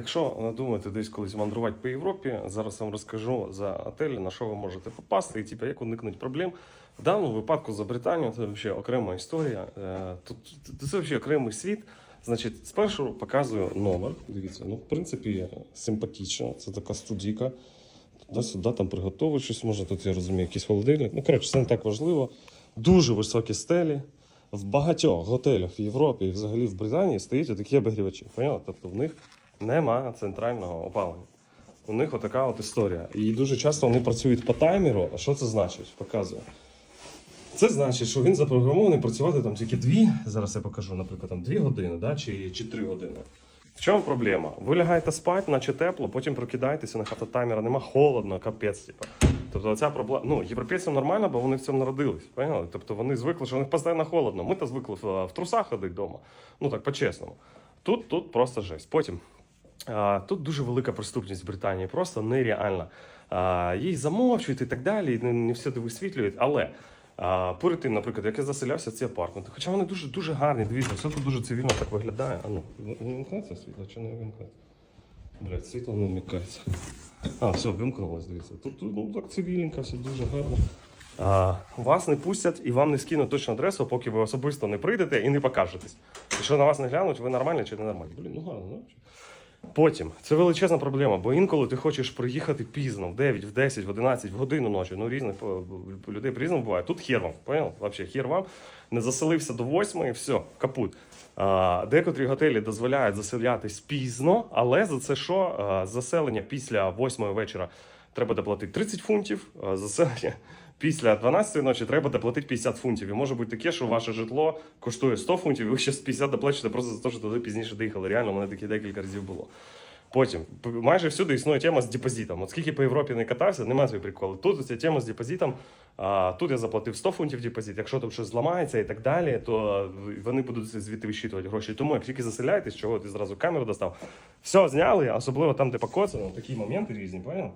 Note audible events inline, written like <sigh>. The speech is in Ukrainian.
якщо надумаєте десь колись мандрувати по Європі, зараз вам розкажу за готелі, на що ви можете попасти і типу, як уникнути проблем. В даному випадку за Британію це взагалі окрема історія. Е, Тут це взагалі окремий світ. Значить, спершу показую номер. Дивіться, ну в принципі симпатично. Це така студійка. Туди-сюди там приготовить щось можна. Тут я розумію, якийсь холодильник. Ну, коротше, це не так важливо. Дуже високі стелі. В багатьох готелях в Європі і взагалі в Британії стоять такі обігрівачі. Поняли? Тобто в них немає центрального опалення. У них отака от історія. І дуже часто вони працюють по таймеру. А що це значить? Показую. Це значить, що він запрограмований працювати там тільки дві. Зараз я покажу, наприклад, там дві години, да, чи, чи три години. В чому проблема? Ви лягаєте спати, наче тепло, потім прокидаєтеся на хата таймера, нема холодно, капець. Типу. Тобто ця проблема. Ну, європейцям нормально, бо вони в цьому народились. Поняли? Тобто вони звикли, що у них постійно холодно. Ми то звикли в трусах ходити вдома. Ну так, по-чесному. Тут, тут просто жесть. Потім. Тут дуже велика преступність в Британії, просто нереальна. Її замовчують і так далі, і не, все висвітлюють. Але перед тим, наприклад, як я заселявся ці апартменти, хоча вони дуже дуже гарні, дивіться, все тут дуже цивільно так виглядає. А ну, вимкнеться світло чи не вимкнеться? Блять, світло не вмикається. А, все, вимкнулось, дивіться. Тут, тут ну, так цивільненько, все дуже гарно. А, вас не пустять і вам не скинуть точну адресу, поки ви особисто не прийдете і не покажетесь. Якщо на вас не глянуть, ви нормальні чи не нормальні. Блін, ну гарно, ну. Потім це величезна проблема, бо інколи ти хочеш приїхати пізно, в 9, в 10, в 11, в годину ночі. Ну різних по- по- людей по-різному буває. Тут хер вам, понял? Вообще хер вам. Не заселився до 8 і все, капут. А, декотрі готелі дозволяють заселятись пізно, але за це що? А, заселення після 8 вечора треба доплатити 30 фунтів, заселення <laughs> після 12 ночі треба доплатити 50 фунтів. І може бути таке, що ваше житло коштує 100 фунтів, і ви ще з 50 доплачете просто за те, що туди пізніше доїхали. Реально, у мене таке декілька разів було. Потім майже всюди існує тема з депозитом. От скільки по Європі не катався, немає цієї приколи. Тут ця тема з депозитом. А, тут я заплатив 100 фунтів депозит. Якщо там щось зламається і так далі, то вони будуть звідти вищитувати гроші. Тому як тільки заселяєтесь, чого ти зразу камеру достав, все зняли, особливо там, де покоцано, такі моменти різні, поняв?